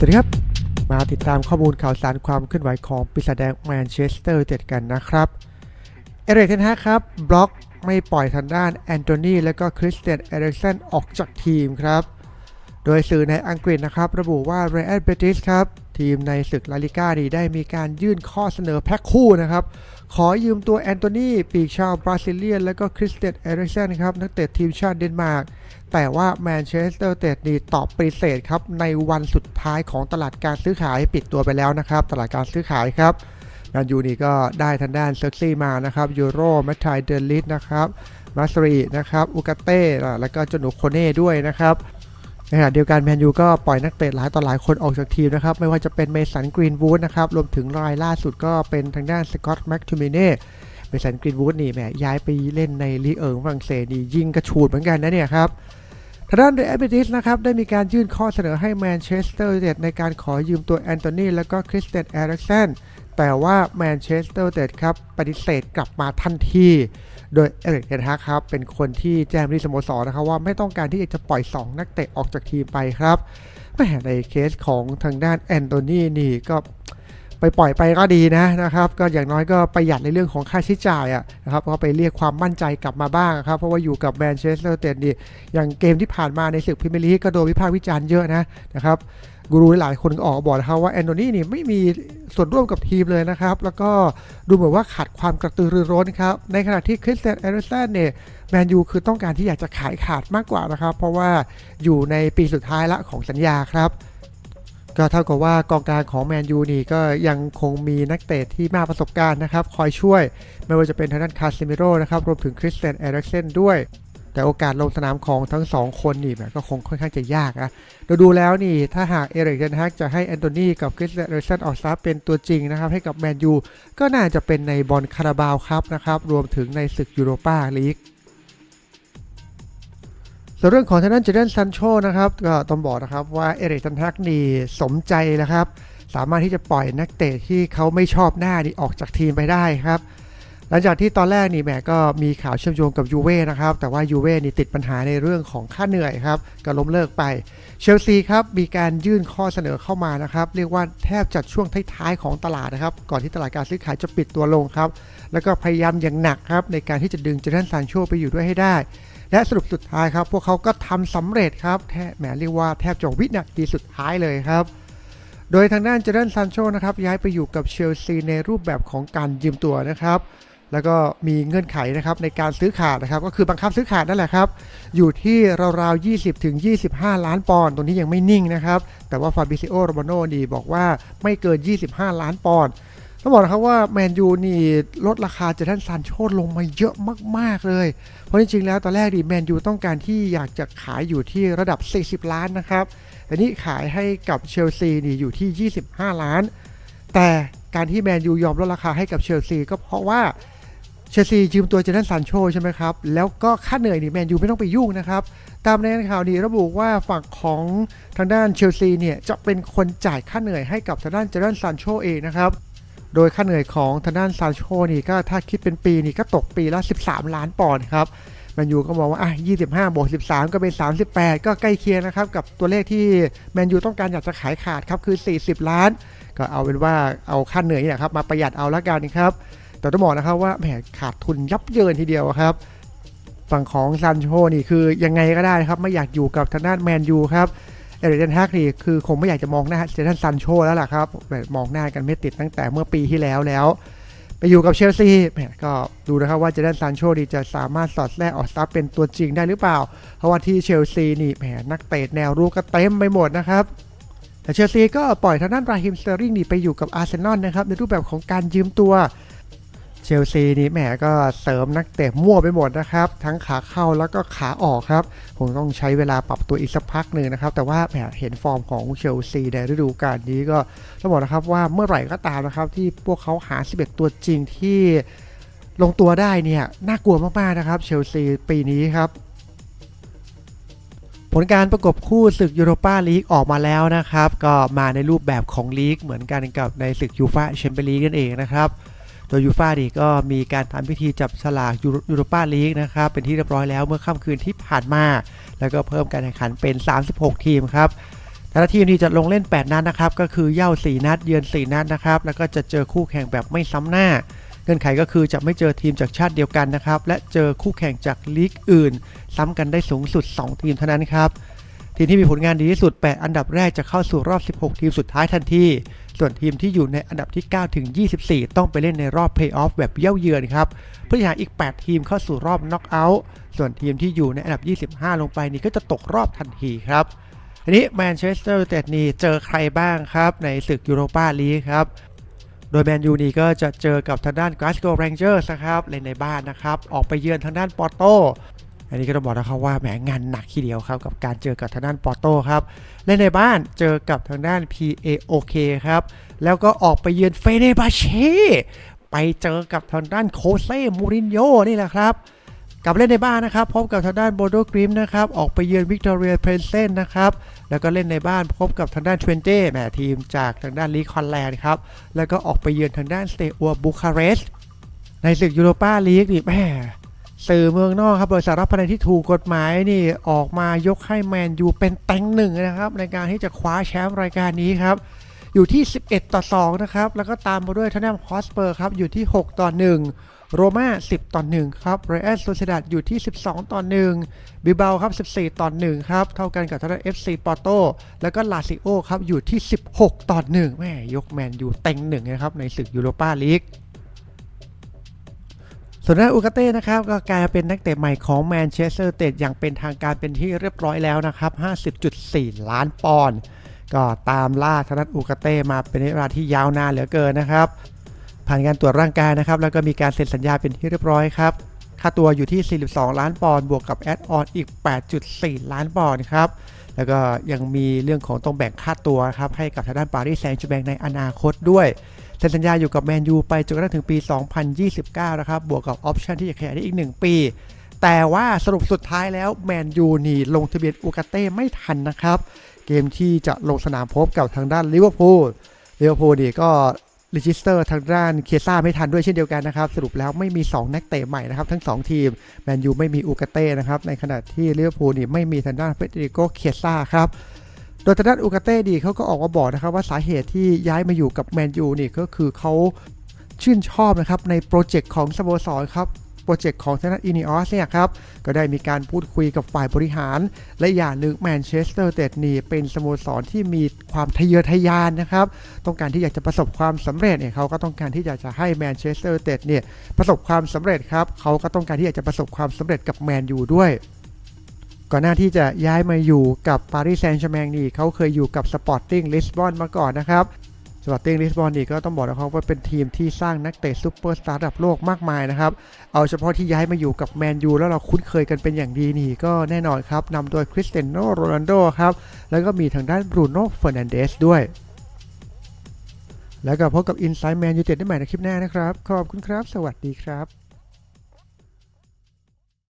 สวัสดีครับ มาติดตามข้อมูลข่าวสารความเคลื่อนไหวของปีศาจแดงแมนเชสเตอร์เจ็ดกันนะครับ เอเรกเทนฮาครับ บล็อกไม่ปล่อยทางด้านแอนโทนีและก็คริสเตียนเอริกสันออกจากทีมครับ โดยสื่อในอังกฤษนะครับ ระบุว่าเรอัลเบติสครับ ทีมในศึกลาลิก้านี้ได้มีการยื่นข้อเสนอแพ็คคู่นะครับ ขอยืมตัวแอนโทนีปีกชาวบราซิเลียน และก็คริสเตียนเอริกสันครับนักเตะทีมชาติเดนมาร์ก แต่ว่าแมนเชสเตอร์เตดนีตอบปฏิเสธครับในวันสุดท้ายของตลาดการซื้อขายปิดตัวไปแล้วนะครับ ตลาดการซื้อขายครับแมนยูนี่ก็ได้ทางด้านเซอร์ซี่มานะครับยูโรแมทไทเดลลิสนะครับมาสรีนะครับอุกาเต้อะแล้วก็จหนูโคเน่ด้วยนะครับในขณะเดียวกันแมนยูก็ปล่อยนักเตะหลายต่อหลายคนออกจากทีมนะครับ ไม่ว่าจะเป็นเมสันกรีนวูดนะครับรวมถึงรายล่าสุดก็เป็นทางด้านสกอตแม็กทูมิเน่เมสันกรีนวูดนี่แหมย้ายไปเล่นในลีเอิงฝรั่งเศสนี่ยิงกระฉูดเหมือนกันนะเนี่ยครับ ทางด้านเดอะแอตเลติสนะครับได้มีการยื่นข้อเสนอให้แมนเชสเตอร์ยูไนเต็ดในการขอยืมตัวแอนโทนีและก็คริสเตียนแอริกสันแต่ว่าแมนเชสเตอร์ยูไนเต็ดครับปฏิเสธกลับมาทันที โดยเอริกเทนฮากครับเป็นคนที่แจ้งที่สโมสรนะครับว่าไม่ต้องการที่จะปล่อย 2 นักเตะออกจากทีมไปครับแม่ในเคสของทางด้านแอนโทนีนี่ก็ ไปปล่อยไปก็ดีนะนะครับก็อย่างน้อยก็ประหยัดในเรื่องของค่าใช้จ่ายอะนะครับก็ไปเรียกความมั่นใจกลับมาบ้างครับเพราะว่าอยู่กับแมนเชสเตอร์เตดนี่อย่างเกมที่ผ่านมาในศึกพรีเมียร์ลีกก็โดนวิพากษ์วิจารณ์เยอะนะนะครับกูรูหลายคนก็ออกบอกนะครับว่าแอนโทนีนี่ไม่มีส่วนร่วมกับทีมเลยนะครับ แล้วก็ดูเหมือนว่าขาดความกระตือรือร้นครับ ในขณะที่คริสเตียนแอริสันเนี่ยแมนยูคือต้องการที่อยากจะขายขาดมากกว่านะครับ เพราะว่าอยู่ในปีสุดท้ายละของสัญญาครับ ก็เท่ากับว่ากองกลางของแมนยูนี่ก็ยังคงมีนักเตะที่มากประสบการณ์นะครับ คอยช่วย ไม่ว่าจะเป็นทางด้านคาซิมิโร่นะครับ รวมถึงคริสเตนเอริกเซนด้วย แต่โอกาสลงสนามของทั้งสองคนนี่แบบก็คงค่อนข้างจะยากนะเราดูแล้วนี่ถ้าหากเอริกเทนฮากจะให้แอนโทนีกับคริสเตนเอริกเซนออกสตาร์ทเป็นตัวจริงนะครับ ให้กับแมนยูก็น่าจะเป็นในบอลคาราบาวครับนะครับรวมถึงในศึกยูโรปาลีก ส่วนเรื่องของทางด้านเจเดนซันโชนะครับก็ต้องบอกนะครับว่าเอริกตันฮักนี่สมใจแล้วครับ สามารถที่จะปล่อยนักเตะที่เขาไม่ชอบหน้านี่ออกจากทีมไปได้ครับ หลังจากที่ตอนแรกนี่แหมก็มีข่าวเชื่อมโยงกับยูเว่นะครับ แต่ว่ายูเว่นี่ติดปัญหาในเรื่องของค่าเหนื่อยครับก็ล้มเลิกไป เชลซีครับมีการยื่นข้อเสนอเข้ามานะครับ เรียกว่าแทบจัดช่วงท้ายๆของตลาดนะครับ ก่อนที่ตลาดการซื้อขายจะปิดตัวลงครับ แล้วก็พยายามอย่างหนักครับในการที่จะดึงเจเดนซานโชไปอยู่ด้วยให้ได้ และสรุปสุดท้ายครับ พวกเขาก็ทำสำเร็จครับแทบแหมเรียกว่าแทบจะวินาทีสุดท้ายเลยครับ โดยทางด้านเจเดนซานโชนะครับย้ายไปอยู่กับเชลซีในรูปแบบของการยืมตัวนะครับแล้วก็มีเงื่อนไขนะครับในการซื้อขาดนะครับ ก็คือบังคับซื้อขาดนั่นแหละครับ อยู่ที่ราวๆ 20ถึง25 ล้านปอนด์ตรงนี้ยังไม่นิ่งนะครับ แต่ว่าฟาบิซิโอโรมาโนดีบอกว่าไม่เกิน 25 ล้านปอนด์ ต้องบอกนะครับว่าแมนยูนี่ลดราคาเจเดนซานโชลงมาเยอะมาก ๆ เลย เพราะจริงๆแล้วตอนแรกดิแมนยูต้องการที่อยากจะขายอยู่ที่ระดับ 40 ล้านนะครับแต่นี่ขายให้กับเชลซีนี่อยู่ที่ 25 ล้าน แต่การที่แมนยูยอมลดราคาให้กับเชลซีก็เพราะว่าเชลซียืมตัวเจนันซานโชใช่ไหมครับ แล้วก็ค่าเหนื่อยนี่แมนยูไม่ต้องไปยุ่งนะครับ ตามรายงานข่าวนี้ระบุว่าฝั่งของทางด้านเชลซีเนี่ยจะเป็นคนจ่ายค่าเหนื่อยให้กับทางด้านเจนันซานโชเองนะครับ โดยค่าเหนื่อยของทางด้านซานโชนี่ก็ถ้าคิดเป็นปีนี่ก็ตกปีละ 13 ล้านปอนด์ครับแมนยูก็มองว่าอะ25บวก13 ก็เป็น 38 ก็ใกล้เคียงนะครับ กับตัวเลขที่แมนยูต้องการอยากจะขายขาดครับคือ 40 ล้าน ก็เอาเป็นว่าเอาค่าเหนื่อยเนี่ยครับมาประหยัดเอาละกันครับ แต่ต้องบอกนะครับว่าแหมขาดทุนยับเยินทีเดียวครับ ฝั่งของซันโชนี่คือยังไงก็ได้ครับไม่อยากอยู่กับทางด้านแมนยูครับ เอริกเทนฮากนี่คือคงไม่อยากจะมองหน้าเจสันซันโชแล้วล่ะครับแบบมองหน้ากันไม่ติดตั้งแต่เมื่อปีที่แล้วแล้ว ไปอยู่กับเชลซีก็ดูนะครับว่าเจดันซานโชดีจะสามารถสอดแทรกออกสตาร์ทเป็นตัวจริงได้หรือเปล่า เพราะว่าที่เชลซีนี่แหมนักเตะแนวรุกก็เต็มไปหมดนะครับแต่เชลซีก็ปล่อยทางด้านราฮิมสเตอร์ริงนี่ไปอยู่กับอาร์เซนอลนะครับในรูปแบบของการยืมตัว เชลซีนี่แหมก็เสริมนักเตะมั่วไปหมดนะครับ ทั้งขาเข้าแล้วก็ขาออกครับคงต้องใช้เวลาปรับตัวอีกสักพักหนึ่งนะครับ แต่ว่าแหมเห็นฟอร์มของเชลซีในฤดูกาลนี้ก็ต้องบอกนะครับว่าเมื่อไหร่ก็ตามนะครับ ที่พวกเขาหา 11 ตัวจริงที่ลงตัวได้เนี่ยน่ากลัวมากๆนะครับ เชลซีปีนี้ครับผลการประกบคู่ศึกยูโรปาลีกออกมาแล้วนะครับ ก็มาในรูปแบบของลีกเหมือนกันกับในศึกยูฟาแชมเปี้ยนลีกนั่นเองนะครับ โดยยูฟ่าดีก็มีการทำพิธีจับฉลากยูโรปาลีกนะครับเป็นที่เรียบร้อยแล้วเมื่อค่ำคืนที่ผ่านมา แล้วก็เพิ่มการแข่งขันเป็น 36 ทีมครับแต่ละทีมนี่จะลงเล่น 8 นัดนะครับก็คือเย่า 4 นัด เยือน 4 นัดนะครับแล้วก็จะเจอคู่แข่งแบบไม่ซ้ำหน้า เงื่อนไขก็คือจะไม่เจอทีมจากชาติเดียวกันนะครับและเจอคู่แข่งจากลีกอื่น ซ้ำกันได้สูงสุด 2 ทีมเท่านั้นครับทีมที่มีผลงานดีที่สุด 8 อันดับแรกจะเข้าสู่รอบ 16 ทีมสุดท้ายทันที ส่วนทีมที่อยู่ในอันดับที่ 9 ถึง 24 ต้องไปเล่นในรอบเพลย์ออฟแบบเย่าเยือนครับ เพื่อหาอีก 8 ทีมเข้าสู่รอบน็อกเอาท์ ส่วนทีมที่อยู่ในอันดับ 25 ลงไปนี่ก็จะตกรอบทันทีครับทีนี้แมนเชสเตอร์ยูไนเต็ดนี่เจอใครบ้างครับในศึกยูโรปาลีกครับ โดยแมนยูนี่ก็จะเจอกับทางด้านก l าสโกแรงเจอร์สนะครับเล่นในบ้านนะครับ ออกไปเยือนทางด้านปอร์โต อันนี้ก็ต้องบอกนะครับว่าแหมงานหนักทีเดียวครับกับการเจอกับทางด้านปอร์โตครับเล่นในบ้านเจอกับทางด้าน PAOK ครับแล้วก็ออกไปเยือนเฟเนบาเช่ไปเจอกับทางด้านโคเซ่มูรินโญ่นี่แหละครับกลับเล่นในบ้านนะครับพบกับทางด้านโบโดกริมนะครับออกไปเยือนวิกตอเรียเพรสเซนนะครับแล้วก็เล่นในบ้านพบกับทางด้านเทรนเต้แหมทีมจากทางด้านลีคอนแลนด์ครับแล้วก็ออกไปเยือนทางด้านสเตอัวบูคาเรสต์ในศึกยูโรปาลีกนี่แหม สื่อเมืองนอกครับบริษัทรับพนันที่ถูกกฎหมายนี่ออกมายกให้แมนยูเป็นแต็งหนึ่งนะครับ ในการที่จะคว้าแชมป์รายการนี้ครับ อยู่ที่ 11 ต่อ 2 นะครับ แล้วก็ตามมาด้วยทนแนมฮอสเปอร์ครับ อยู่ที่ 6 ต่อ 1 โรม่า 10 ต่อ 1 ครับเรอัลโซเซดัดอยู่ที่ 12 ต่อ 1 บิเบลครับ 14 ต่อ 1 ครับ เท่ากันกับทางด้าน FC ปอร์โตแล้วก็ลาซิโอครับ อยู่ที่ 16 ต่อ 1แม่ยกแมนยูเต็งหนึ่งนะครับในศึกยูโรปาลีก ส่วนด้านอูกาเต้นะครับก็กลายเป็นนักเตะใหม่ของแมนเชสเตอร์เตดอย่างเป็นทางการเป็นที่เรียบร้อยแล้วนะครับ 50.4 ล้านปอนด์ก็ตามล่าธนัทอูกาเต้มาเป็นเวลาที่ยาวนานเหลือเกินนะครับ ผ่านการตรวจร่างกายนะครับ แล้วก็มีการเซ็นสัญญาเป็นที่เรียบร้อยครับค่าตัวอยู่ที่ 42 ล้านปอนด์บวกกับแอดออนอีก 8.4 ล้านปอนด์ครับแล้วก็ยังมีเรื่องของต้องแบ่งค่าตัวครับให้กับทางด้านปารีสแซงต์แชร์แบงในอนาคตด้วย เซ็นสัญญาอยู่กับแมนยูไปจนกระทั่งถึงปี 2029 นะครับ บวกกับออปชันที่จะขยายได้อีก 1 ปี แต่ว่าสรุปสุดท้ายแล้วแมนยูนี่ลงทะเบียนอูกาเต้ไม่ทันนะครับ เกมที่จะลงสนามพบกับทางด้านลิเวอร์พูลลิเวอร์พูลนี่ก็รีจิสเตอร์ทางด้านเคซ่าไม่ทันด้วยเช่นเดียวกันนะครับ สรุปแล้วไม่มี 2 นักเตะใหม่นะครับ ทั้ง 2 ทีม แมนยูไม่มีอูกาเต้นะครับ ในขณะที่ลิเวอร์พูลนี่ไม่มีทางด้านเฟเดริโกเคซ่าครับ โดยทางด้านอูกาเต้ดีเขาก็ออกมาบอกนะครับว่าสาเหตุที่ย้ายมาอยู่กับแมนยูนี่ก็คือเขาชื่นชอบนะครับในโปรเจกต์ของสโมสรครับโปรเจกต์ของทางด้านอินิออสเนี่ยครับ ก็ได้มีการพูดคุยกับฝ่ายบริหาร และอย่างหนึ่งแมนเชสเตอร์เตดนี่เป็นสโมสรที่มีความทะเยอทะยานนะครับ ต้องการที่อยากจะประสบความสำเร็จเนี่ยเขาก็ต้องการที่อยากจะให้แมนเชสเตอร์เตดเนี่ยประสบความสำเร็จครับเขาก็ต้องการที่อยากจะประสบความสำเร็จกับแมนยูด้วย ก่อนหน้าที่จะย้ายมาอยู่กับปารีสแซงต์แชร์แมงนี่เขาเคยอยู่กับสปอร์ติ้งลิสบอนมาก่อนนะครับสปอร์ติ้งลิสบอนนี่ก็ต้องบอกนะครับว่าเป็นทีมที่สร้างนักเตะซูเปอร์สตาร์ระดับโลกมากมายนะครับ เอาเฉพาะที่ย้ายมาอยู่กับแมนยูแล้วเราคุ้นเคยกันเป็นอย่างดีนี่ก็แน่นอนครับนำโดยคริสเตียโนโรนัลโดครับ แล้วก็มีทางด้านบรูโน่เฟอร์นันเดสด้วย แล้วก็พบกับ Inside Man United ได้ใหม่ในคลิปหน้านะครับ ขอบคุณครับ สวัสดีครับ